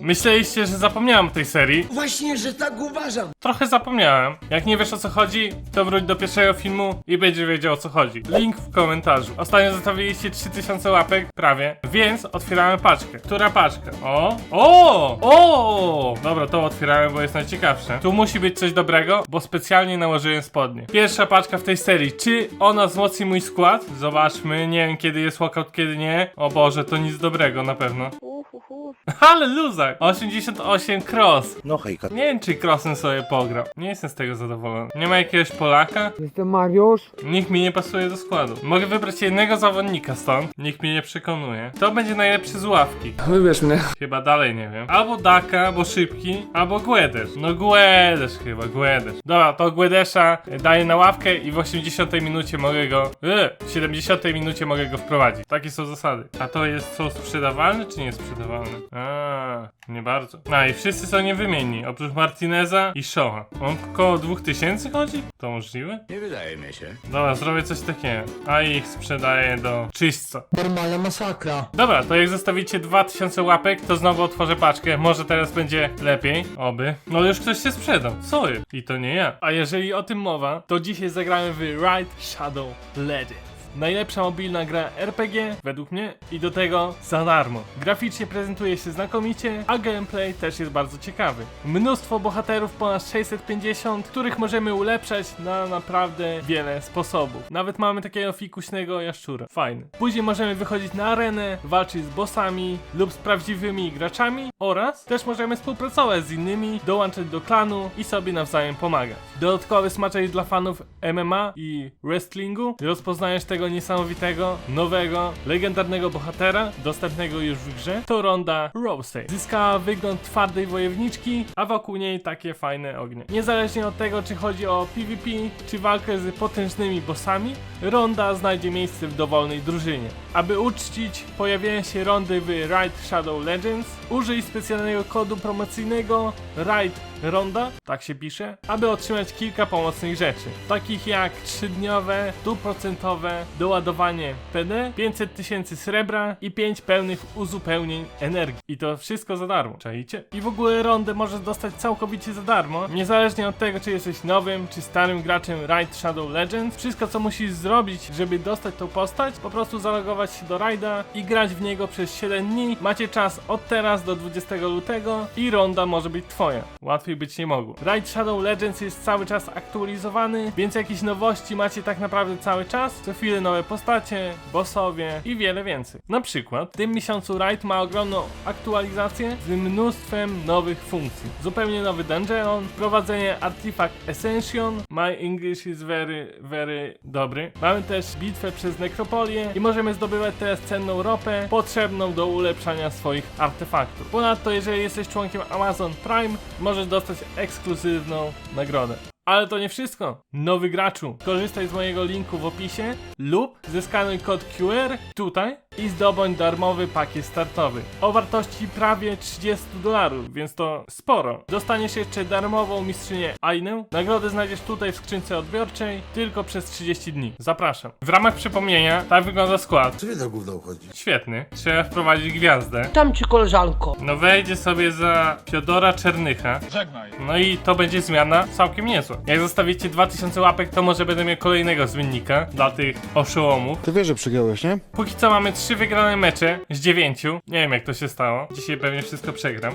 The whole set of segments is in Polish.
Myśleliście, że zapomniałem o tej serii? Właśnie, że tak uważam. Trochę zapomniałem. Jak nie wiesz o co chodzi, to wróć do pierwszego filmu i będziesz wiedział o co chodzi. Link w komentarzu. Ostatnio zostawiliście 3000 łapek, prawie, więc otwieramy paczkę. Która paczka? O! O! O! Dobra, to otwieramy, bo jest najciekawsze. Tu musi być coś dobrego, bo specjalnie nałożyłem spodnie. Pierwsza paczka w tej serii. Czy ona wzmocni mój skład? Zobaczmy. Nie wiem kiedy jest walkout, kiedy nie. O Boże, to nic dobrego na pewno. Uhuhu. Ale luzak! 88 cross. No hejka. Nie wiem, czy Crossem sobie pograł. Nie jestem z tego zadowolony. Nie ma jakiegoś Polaka? Jestem Mariusz. Nikt mi nie pasuje do składu. Mogę wybrać jednego zawodnika stąd. Nikt mnie nie przekonuje. Kto będzie najlepszy z ławki? Wybierz mnie. Chyba dalej nie wiem. Albo Daka, albo Szybki, albo Guedes. No Guedes chyba, Guedes. Dobra, to Guedesza daję na ławkę i w 80 minucie mogę go... Yy, w 70 minucie mogę go wprowadzić. Takie są zasady. A to jest, są sprzedawalne czy nie sprzedawalne? A, nie bardzo. A i wszyscy są niewymienni, oprócz Martineza i Shaw'a. On koło 2000 chodzi? To możliwe? Nie wydaje mi się. Dobra, zrobię coś takiego. A ich sprzedaję do czyśćca. Normalna masakra. Dobra, to jak zostawicie 2000 łapek, to znowu otworzę paczkę. Może teraz będzie lepiej. Oby. No już ktoś się sprzedał. Co jest? I to nie ja. A jeżeli o tym mowa, to dzisiaj zagramy w Ride Shadow Legends. Najlepsza mobilna gra RPG, według mnie, i do tego za darmo. Graficznie prezentuje się znakomicie, a gameplay też jest bardzo ciekawy. Mnóstwo bohaterów, ponad 650, których możemy ulepszać na naprawdę wiele sposobów. Nawet mamy takiego fikuśnego jaszczura. Fajny. Później możemy wychodzić na arenę, walczyć z bossami lub z prawdziwymi graczami oraz też możemy współpracować z innymi, dołączyć do klanu i sobie nawzajem pomagać. Dodatkowy smaczek dla fanów MMA i wrestlingu. Rozpoznajesz tego niesamowitego, nowego, legendarnego bohatera, dostępnego już w grze, to ronda Rosey. Zyskała wygląd twardej wojowniczki, a wokół niej takie fajne ognie. Niezależnie od tego, czy chodzi o PvP, czy walkę z potężnymi bossami, ronda znajdzie miejsce w dowolnej drużynie. Aby uczcić pojawienie się rondy w Ride Shadow Legends, użyj specjalnego kodu promocyjnego RIDE Ronda, tak się pisze, aby otrzymać kilka pomocnych rzeczy, takich jak 3-dniowe, 100% doładowanie PD, 500 tysięcy srebra i 5 pełnych uzupełnień energii. I to wszystko za darmo, czaicie? I w ogóle rondę możesz dostać całkowicie za darmo, niezależnie od tego, czy jesteś nowym, czy starym graczem Ride Shadow Legends. Wszystko, co musisz zrobić, żeby dostać tą postać, po prostu zalogować się do Rajda i grać w niego przez 7 dni. Macie czas od teraz do 20 lutego i ronda może być twoja. Łatwiej być nie mogło. Ride Shadow Legends jest cały czas aktualizowany, więc jakieś nowości macie tak naprawdę cały czas. Co chwilę nowe postacie, bossowie i wiele więcej. Na przykład w tym miesiącu Ride ma ogromną aktualizację z mnóstwem nowych funkcji. Zupełnie nowy dungeon, wprowadzenie Artifact Ascension, my English is very, very dobry. Mamy też bitwę przez Nekropolię i możemy zdobywać teraz cenną ropę potrzebną do ulepszania swoich artefaktów. Ponadto jeżeli jesteś członkiem Amazon Prime, możesz dostać ekskluzywną nagrodę. Ale to nie wszystko. Nowy graczu, korzystaj z mojego linku w opisie lub zeskanuj kod QR tutaj i zdobądź darmowy pakiet startowy o wartości prawie 30 dolarów, więc to sporo. Dostaniesz jeszcze darmową mistrzynię Ainę. Nagrodę znajdziesz tutaj w skrzynce odbiorczej tylko przez 30 dni. Zapraszam. W ramach przypomnienia, tak wygląda skład. Co mnie to gówno uchodzi? Świetny. Trzeba wprowadzić gwiazdę. Tam ci koleżanko. No wejdzie sobie za Fiodora Czernycha. Żegnaj. No i to będzie zmiana całkiem niezła. Jak zostawicie 2000 łapek, to może będę miał kolejnego zmiennika dla tych oszołomów. Ty wiesz, że przegrałeś, nie? Póki co mamy trzy wygrane mecze z dziewięciu. Nie wiem jak to się stało. Dzisiaj pewnie wszystko przegram.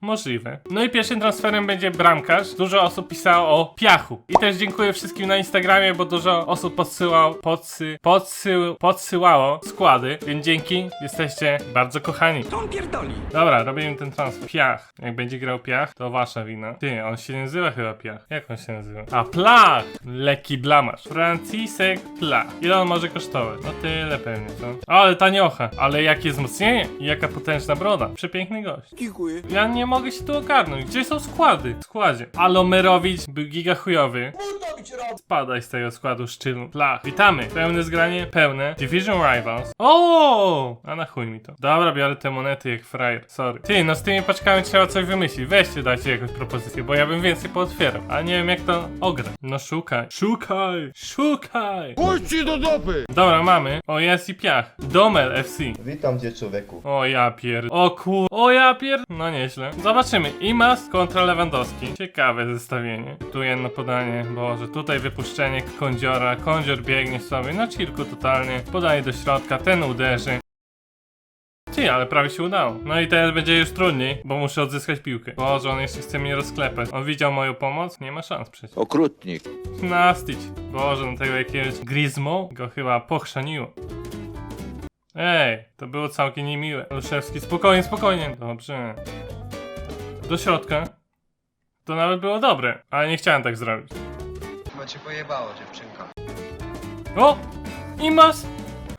Możliwe. No i pierwszym transferem będzie bramkarz. Dużo osób pisało o piachu. I też dziękuję wszystkim na Instagramie, bo dużo osób podsyłał, podsy, podsył, podsyłało składy, więc dzięki. Jesteście bardzo kochani. To on pierdoli. Dobra, robimy ten transfer. Piach. Jak będzie grał Piach, to wasza wina. Ty, on się nie nazywa chyba Piach. Jak on się nazywa? A, Plach! Lekki blamasz. Francisek Plach. Ile on może kosztować? No tyle pewnie, co? Ale taniocha. Ale jakie wzmocnienie i jaka potężna broda. Przepiękny gość. Dziękuję. Ja nie mogę się tu ogarnąć. Gdzie są składy? W składzie. Alomerowicz był giga chujowy. Spadaj z tego składu szczylu. Plach. Witamy. Pełne zgranie? Pełne. Division Rivals. O! A na chuj mi to. Dobra, biorę te monety jak frajer. Sorry. Ty, no z tymi paczkami trzeba coś wymyślić. Weźcie, dajcie jakąś propozycję, bo ja bym więcej pootwierał. Ale nie wiem jak to ograć. No szukaj. Szukaj. Szukaj. Puść do dupy! Dobra, mamy. O, jest i piach. Domel FC. Witam cię człowieku. O ja pier... O kur... O ja pier... No nieźle. Zobaczymy. Imas kontra Lewandowski. Ciekawe zestawienie. Tu jedno podanie. Boże, tutaj wypuszczenie kądziora. Kądzior biegnie sobie na cirku totalnie. Podaje do środka, ten uderzy. Ty, ale prawie się udało. No i teraz będzie już trudniej, bo muszę odzyskać piłkę. Boże, on jeszcze chce mnie rozklepać. On widział moją pomoc? Nie ma szans przecież. Okrutnik. Nastić. Boże, no tego jakiegoś Grizmo go chyba pochrzaniło. Ej, to było całkiem niemiłe. Olszewski, spokojnie, spokojnie. Dobrze. Do środka. To nawet było dobre, ale nie chciałem tak zrobić. Chyba cię pojebało, dziewczynka. O! Imas!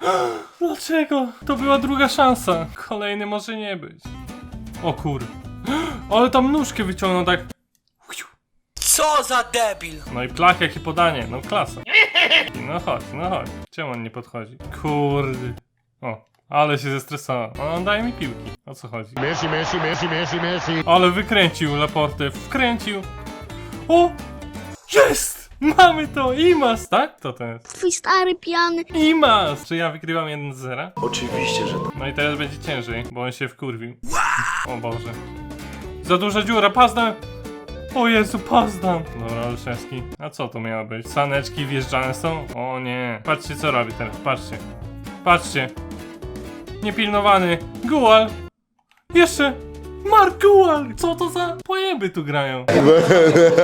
Dlaczego? To była druga szansa. Kolejny może nie być. O kur... Ale tam nóżkę wyciągnął tak... Co za debil! No i plach, jakie podanie, no klasa. No chodź, no chodź. Czemu on nie podchodzi? Kurde. O, ale się zestresował. On daje mi piłki. O co chodzi? Messi, Messi, Messi, Messi, Messi. Ale wykręcił Laportę, wkręcił. O! Jest! Mamy to! Imas, tak? Kto to jest? Twój stary pijany. Imas! Czy ja wygrywam 1 z 0? Oczywiście, że tak. No i teraz będzie ciężej, bo on się wkurwił. O Boże. Za duża dziura, pazdan! O Jezu, pazdan! Dobra, Olszewski. A co to miało być? Saneczki wjeżdżane są? O nie. Patrzcie co robi teraz, patrzcie. Patrzcie. Niepilnowany. Gual! Jeszcze! Mark Gual! Co to za pojeby tu grają?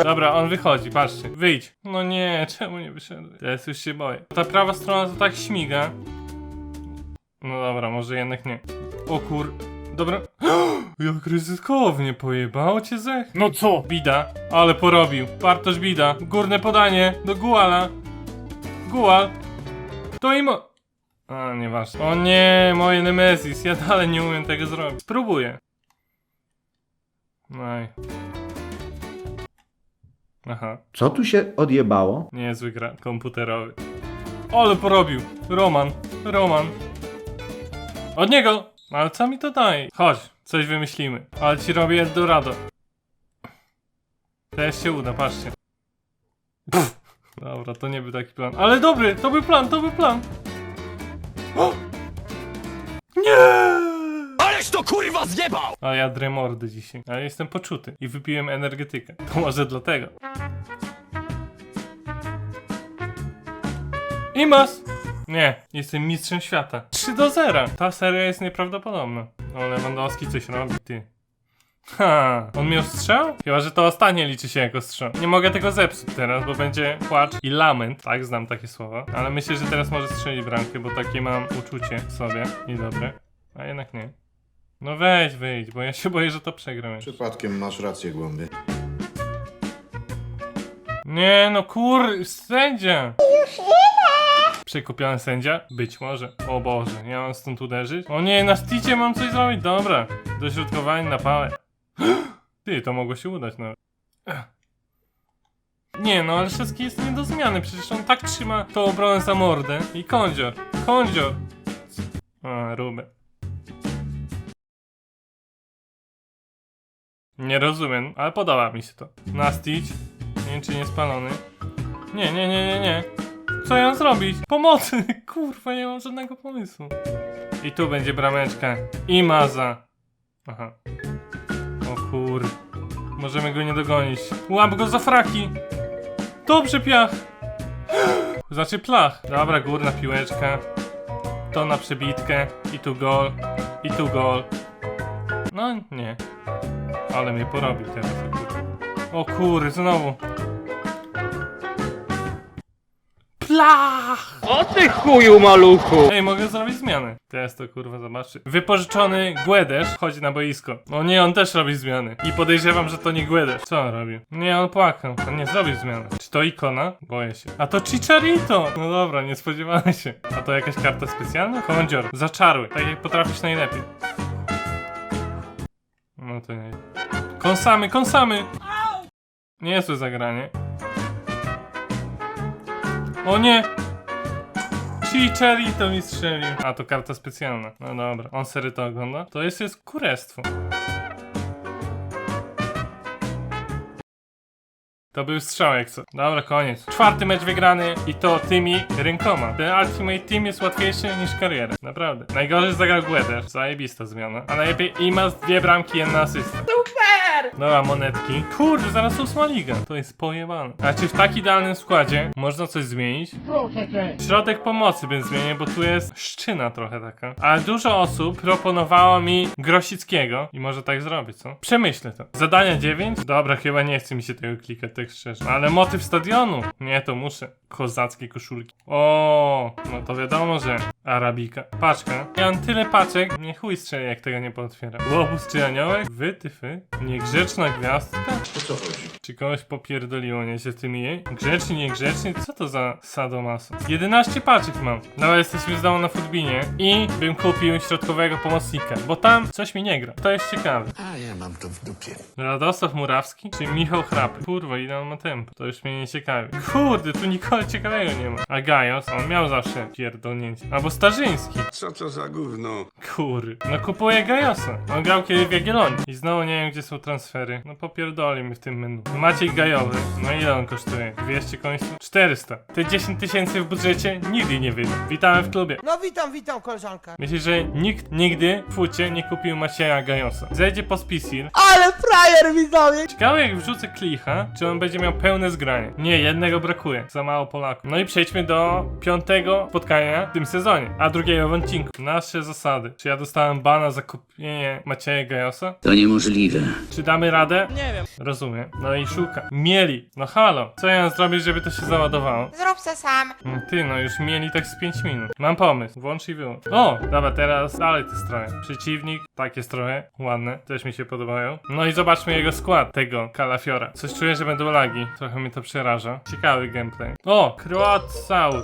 Dobra, on wychodzi, patrzcie. Wyjdź. No nie, czemu nie wyszedłeś? Teraz już się boję. Ta prawa strona to tak śmiga. No dobra, może jednak nie. O kur... Dobra. Jak ryzykownie pojebało cię zech. No co? Bida. Ale porobił. Bartosz Bida. Górne podanie do Guala. Gual. To imo... A, nieważne. O nie, moje Nemesis. Ja dalej nie umiem tego zrobić. Spróbuję. Aj. Aha. Co tu się odjebało? Niezły gra komputerowy. Ale porobił. Roman. Roman. Od niego! Ale co mi to daje? Chodź, coś wymyślimy. Ale ci robię Eldorado. Też się uda, patrzcie. Pff. Dobra, to nie był taki plan. Ale dobry, to był plan, to był plan. Nie! Ależ to kurwa zjebał! A ja dremordy dzisiaj. Ale jestem poczuty i wypiłem energetykę. To może dlatego. Imas! Nie, jestem mistrzem świata. 3 do 0. Ta seria jest nieprawdopodobna. O, Lewandowski coś robi, ty. Ha, on miał strzał? Chyba, że to ostatnie liczy się jako strzał. Nie mogę tego zepsuć teraz, bo będzie płacz i lament. Tak, znam takie słowa. Ale myślę, że teraz może strzelić bramkę, bo takie mam uczucie w sobie. Niedobre. A jednak nie. No weź, wyjdź, bo ja się boję, że to przegram. jeszcze. Przypadkiem masz rację, głąby. Nie no kur... sędzia! Przekupiony sędzia? Być może. O Boże, ja mam stąd uderzyć? O nie, na sticie mam coś zrobić? Dobra. Dośrodkowanie na pałę. Ty, to mogło się udać nawet. Ech. Nie no, ale Szewski jest nie do zmiany, przecież on tak trzyma tą obronę za mordę. I kądzior. Kądzior! A, Ruben. Nie rozumiem, ale podoba mi się to. Nastić. Nie wiem, czy nie spalony. Nie, nie, nie, nie, nie. Co ja mam zrobić? Pomocy! Kurwa, nie mam żadnego pomysłu. I tu będzie brameczka. I maza. Aha. O kur... Możemy go nie dogonić. Łap go za fraki! Dobrze, piach! Znaczy plach. Dobra, górna piłeczka. To na przebitkę. I tu gol. I tu gol. No, nie. Ale mnie porobił teraz. O kur, znowu. O ty chuju maluchu! Ej, mogę zrobić zmianę. Teraz to kurwa zobaczy. Wypożyczony Guedes wchodzi na boisko. O nie, on też robi zmiany. I podejrzewam, że to nie Guedes. Co on robił? Nie, on płakał. On nie zrobił zmiany. Czy to ikona? Boję się. A to Chicharito! No dobra, nie spodziewałem się. A to jakaś karta specjalna? Kądzior, zaczaruj. Tak jak potrafisz najlepiej. No No to nie. Kąsamy, kąsamy! Niezłe zagranie. O nie! Chichari to mi strzelił. A, to karta specjalna. No dobra. On sery to ogląda? To jest, jest kurestwo. To był strzałek, co? Dobra, koniec. Czwarty mecz wygrany i to tymi rękoma. Ten Ultimate Team jest łatwiejszy niż kariera. Naprawdę. Najgorzej zagrał Gueder. Zajebista zmiana. A najlepiej Ima z dwie bramki, jedna asysta. Dobra, monetki. Kurde, zaraz ósma liga. To jest pojebane. A czy w tak idealnym składzie można coś zmienić? Środek pomocy bym zmienił, bo tu jest szczyna trochę taka. Ale dużo osób proponowało mi Grosickiego i może tak zrobić, co? Przemyślę to. Zadania 9? Dobra, chyba nie chce mi się tego klikać, tak szczerze. Ale motyw stadionu? Nie, to muszę. Kozackie koszulki. O, no to wiadomo, że Arabika. Paczka. Ja mam tyle paczek, nie chuj strzeli, jak tego nie pootwieram. Łobuz czy aniołek? Wytyfy? Niegrzeczna gwiazdka? O co chodzi? Czy kogoś popierdoliło nie się tymi jej? Grzeczni, niegrzeczni? Co to za sadomaso? 11 paczek mam. Nawet jesteśmy z domu na futbinie i bym kupił środkowego pomocnika, bo tam coś mi nie gra. To jest ciekawe. A ja mam to w dupie. Radosław Murawski czy Michał Chrapy? Kurwa, ile on ma tempo? To już mnie nie ciekawi. Kurde, tu nikogo ciekawego nie ma. A Gajos, on miał zawsze pierdolnięcie. Albo Starzyński. Co to za gówno? Kury. No kupuję Gajosa. On grał kiedyś w Jagiellonii. I znowu nie wiem, gdzie są transfery. No popierdoli mi w tym menu. Maciej Gajowy. No ile on kosztuje? 200 końców? 400. Te 10 tysięcy w budżecie nigdy nie wyjdą. Witamy w klubie. No witam, witam koleżanka. Myślę, że nikt nigdy w fucie nie kupił Macieja Gajosa. Zejdzie po spisil. Ale frajer widzowie! Ciekawe jak wrzucę klicha, czy on będzie miał pełne zgranie. Nie, jednego brakuje. Za mało Polaków. No i przejdźmy do piątego spotkania w tym sezonie. A drugiego w odcinku. Nasze zasady. Czy ja dostałem bana za kupienie Macieja Gajosa? To niemożliwe. Czy damy radę? Nie wiem. Rozumiem. No i szuka. Mieli. No halo. Co ja mam zrobić, żeby to się załadowało? Zrób se sam. Mm, Ty, no już mieli tak z 5 minut. Mam pomysł. Włącz i wyłącz. O! Dobra, teraz dalej te stroje. Przeciwnik. Takie stroje. Ładne. Też mi się podobają. No i zobaczmy jego skład. Tego Kalafiora. Coś czuję, że będą lagi. Trochę mnie to przeraża. Ciekawy gameplay. O! Kroat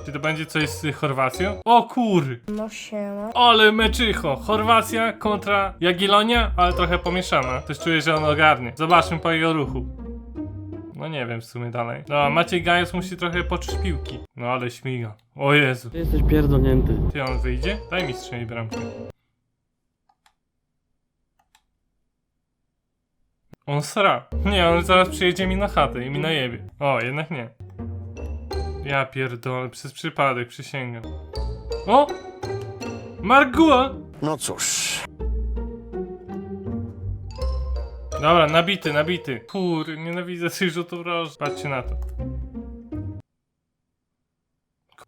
Czy to będzie coś z Chorwacją? O kur! No siema. Ale meczycho! Chorwacja kontra Jagiellonia, ale trochę pomieszana. Też czuję, że on ogarnie. Zobaczmy po jego ruchu. No nie wiem w sumie dalej. No, Maciej Gajos musi trochę poczuć piłki. No ale śmiga. O Jezu. Ty jesteś pierdolnięty. Ty on wyjdzie? Daj mi strzeli bramkę. On sra. Nie, on zaraz przyjedzie mi na chatę i mi najebie. O, jednak nie. Ja pierdolę, przez przypadek, przysięgam. O! Margua! No cóż. Dobra, nabity, nabity. Kur, nienawidzę tych rzutów roż. Patrzcie na to.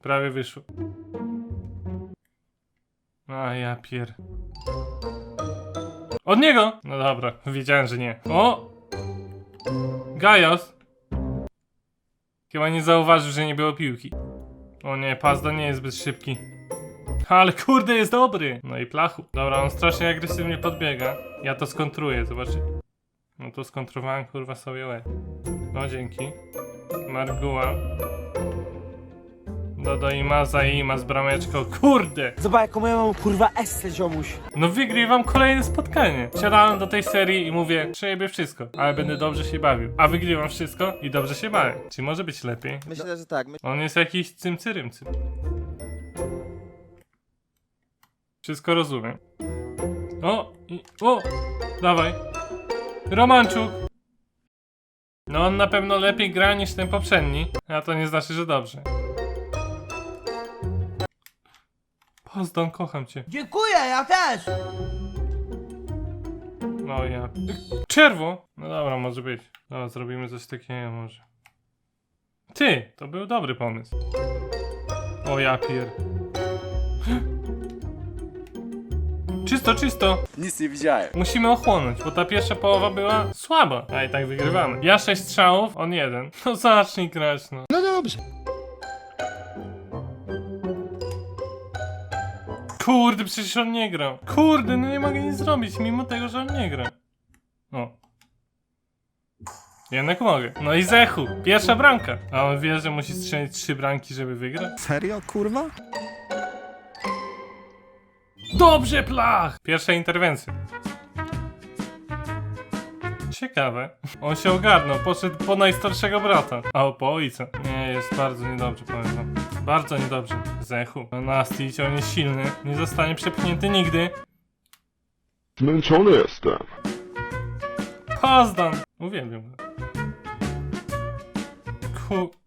Prawie wyszło. A ja pier... Od niego! No dobra, wiedziałem, że nie. O! Gajos! Chyba nie zauważył, że nie było piłki. O nie, Pazda nie jest zbyt szybki. Ale kurde, jest dobry! No i plachu. Dobra, on strasznie agresywnie podbiega. Ja to skontruję, zobaczcie. No to skontrowałem kurwa sobie łeb. No dzięki. Marguła. Dodo i Maza i ma z brameczką. Kurde! Zobacz jaką ja mam kurwa esce ziomuś. No wygrywam kolejne spotkanie. Siadałem do tej serii i mówię, przejebię wszystko, ale będę dobrze się bawił. A wygrywam wszystko i dobrze się bawię. Czy może być lepiej? Myślę, że tak. My... On jest jakiś cymcyrymcym. Wszystko rozumiem. O! I, o! Dawaj. Romanczuk! No on na pewno lepiej gra niż ten poprzedni, a to nie znaczy, że dobrze. Pozdon, kocham cię. Dziękuję, ja też! No ja. Czerwo! No dobra, może być. Dobra, zrobimy coś takiego może. Ty! To był dobry pomysł. O ja pier. Czysto, czysto! Nic nie widziałem. Musimy ochłonąć, bo ta pierwsza połowa była słaba. A i tak wygrywamy. Ja sześć strzałów, on jeden. No zacznij grać, no. No dobrze. Kurde, przecież on nie grał. Kurde, no nie mogę nic zrobić, mimo tego, że on nie gra. O. Jednak mogę. No i Zechu, pierwsza bramka. A on wie, że musi strzelić trzy bramki, żeby wygrać? Serio, kurwa? Dobrze, plach! Pierwsza interwencja. Ciekawe. On się ogarnął, poszedł po najstarszego brata. A po ojca. Nie, jest bardzo niedobrze, powiem wam. Bardzo niedobrze. Zechu. Nasty, on jest silny. Nie zostanie przepchnięty nigdy. Zmęczony jestem. Pazdan! Uwielbiam go. Ku...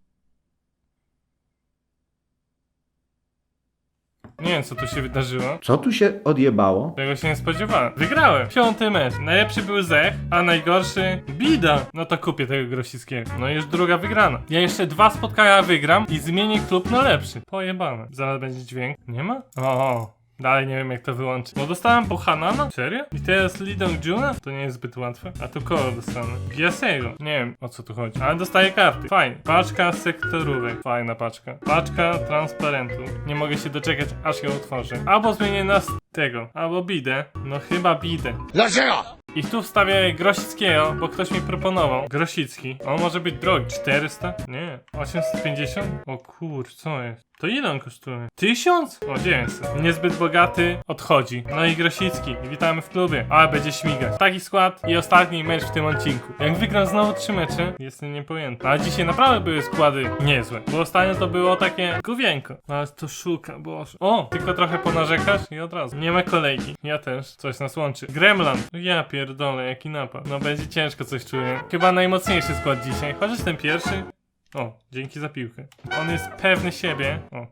Nie wiem, co tu się wydarzyło. Co tu się odjebało? Tego się nie spodziewałem. Wygrałem. Piąty mecz. Najlepszy był Zech, a najgorszy Bida. No to kupię tego Grosickiego. No i już druga wygrana. Ja jeszcze dwa spotkania wygram i zmienię klub na lepszy. Pojebane. Zaraz będzie dźwięk. Nie ma? O. Dalej nie wiem jak to wyłączyć. No dostałem po Hanana? Serio? I teraz Lidong Juna? To nie jest zbyt łatwe. A tu kogo dostanę? Giasego. Nie wiem o co tu chodzi. Ale dostaję karty. Fajnie. Paczka sektorówek. Fajna paczka. Paczka transparentu. Nie mogę się doczekać aż ją otworzę. Albo zmienię na s- tego. Albo bidę. No chyba bidę. Dlaczego? I tu wstawię Grosickiego, bo ktoś mi proponował. Grosicki. On może być drogi. 400? Nie. 850? O kur, co jest? To ile on kosztuje? 1000? O 900. Niezbyt bogaty, odchodzi. No i Grosicki. Witamy w klubie. Ale będzie śmigać. Taki skład i ostatni mecz w tym odcinku. Jak wygram znowu trzy mecze, jestem niepojęty. A dzisiaj naprawdę były składy niezłe. Bo ostatnio to było takie główienko. Ale to szuka, boże. O, tylko trochę ponarzekasz i od razu. Nie ma kolejki. Ja też. Coś nas łączy. Gremlan. Ja pierdolę, jaki napad. No będzie ciężko coś czuję. Chyba najmocniejszy skład dzisiaj. Chociaż ten pierwszy. O, dzięki za piłkę. On jest pewny siebie. O.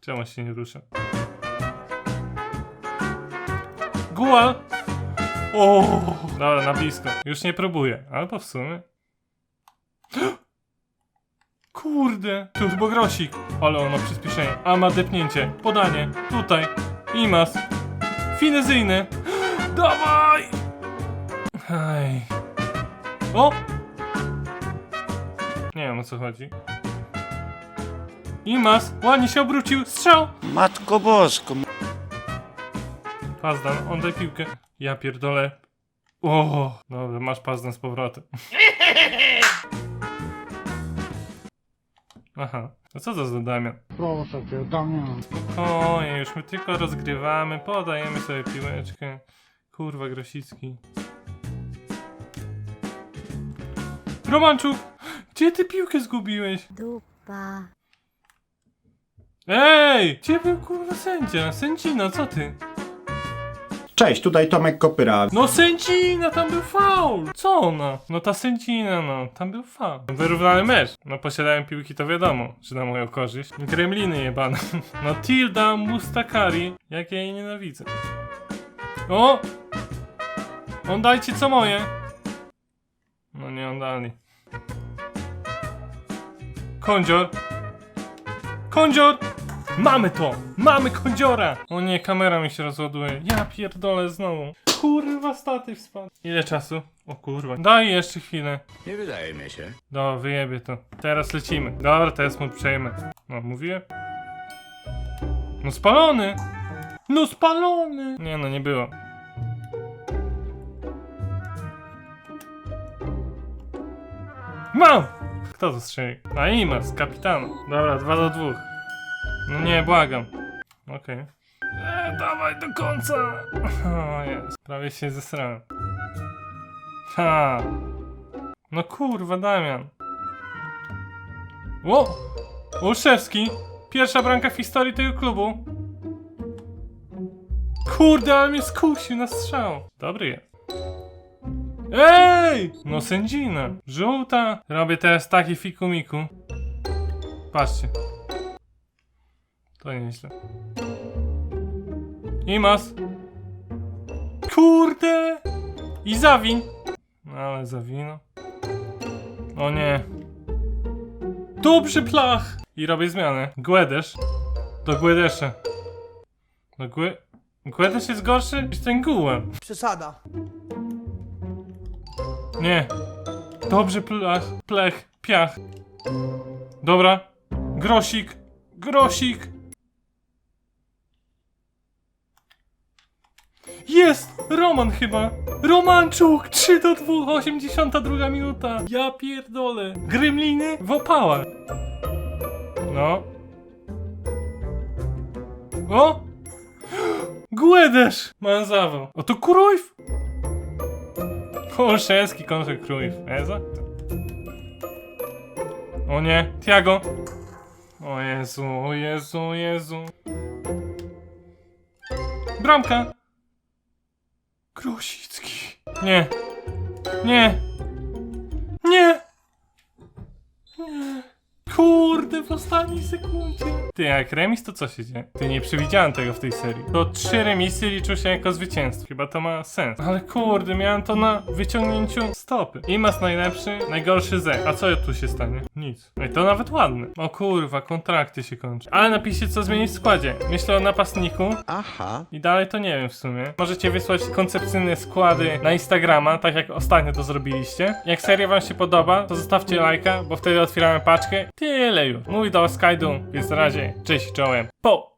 Czemu się nie rusza? Gual! O! Dobra, na blisko. Już nie próbuję, albo w sumie. Kurde! Był grosik. Ale on ma przyspieszenie. A ma depnięcie. Podanie. Tutaj. Imas. Finezyjny. Dawaj! Aj. O! Nie wiem o co chodzi. Imas, ładnie się obrócił, strzał! Matko Bosko. Pazdan, on daj piłkę. Ja pierdolę. O, dobra, masz pazdan z powrotem. Aha, a co to za Damian? Proszę cię, Damian. Spokojnie, już my tylko rozgrywamy, podajemy sobie piłeczkę. Kurwa, Grosicki. Romanczuk! Gdzie ty piłkę zgubiłeś? Dupa. Ej! Gdzie był kurwa sędzia? Sędzina, co ty? Cześć, tutaj Tomek Kopyra. No sędzina, tam był faul! Co ona? No ta sędzina, no, tam był faul. Wyrównany mecz. No posiadałem piłki, to wiadomo, że na moją korzyść. Gremliny jebane. No Tilda Mustakari, jak ja jej nienawidzę. O! On dajcie co moje. No nie on dali. Kądzior! Kądzior! Mamy to! Mamy kądziora! O nie, kamera mi się rozładuje. Ja pierdolę znowu. Kurwa, statyw spadł. Ile czasu? O kurwa. Daj jeszcze chwilę. Nie wydaje mi się. Dobra, wyjebie to. Teraz lecimy. Dobra, teraz mu przejmę. No, mówiłem? No spalony! No spalony! Nie no, nie było. Mam! Kto to strzelił? A Imas, kapitana. Dobra, dwa do dwóch. No nie, błagam. Okej. E, dawaj do końca! O jest, prawie się zesrałem. Ha! No kurwa, Damian. O! Olszewski! Pierwsza bramka w historii tego klubu. Kurde, ale mnie skusił na strzał. Dobry jest. Ej! No sędzina. Żółta. Robię teraz taki fikumiku. Patrzcie. To nieźle. Imas. Kurde! I zawin. No ale zawino. O nie. Dobrze plach! I robię zmianę. Guedesz. Do Guedesza. Do Gue... Guedesz jest gorszy niż ten Gułem. Przesada. Nie. Dobrze plach, plech, piach. Dobra. Grosik. Grosik. Jest! Roman chyba! Romanczuk! 3 do 2, 82 minuta! Ja pierdolę! Gremliny w opałach! No. O! Guedesz! Mam zawał. O to Kurojw! Olszewski kontra Cruyff. Eza? O nie, Tiago. O Jezu, o Jezu, o Jezu. Bramka. Grosicki. Nie. Nie. Nie. Nie. Kurde, w ostatniej sekundzie. Ty, jak remis, to co się dzieje? Ty, nie przewidziałem tego w tej serii. To trzy remisy liczą się jako zwycięstwo. Chyba to ma sens. Ale kurde, miałem to na wyciągnięciu stopy. Imas najlepszy, najgorszy Z. A co tu się stanie? Nic. Ej, to nawet ładne. O kurwa, kontrakty się kończy. Ale napiszcie, co zmienić w składzie. Myślę o napastniku. Aha. I dalej to nie wiem w sumie. Możecie wysłać koncepcyjne składy na Instagrama, tak jak ostatnio to zrobiliście. Jak seria wam się podoba, to zostawcie lajka, bo wtedy otwieramy paczkę. Tyle już. Mówi do was Skydum, więc na razie, cześć, czołem. Po!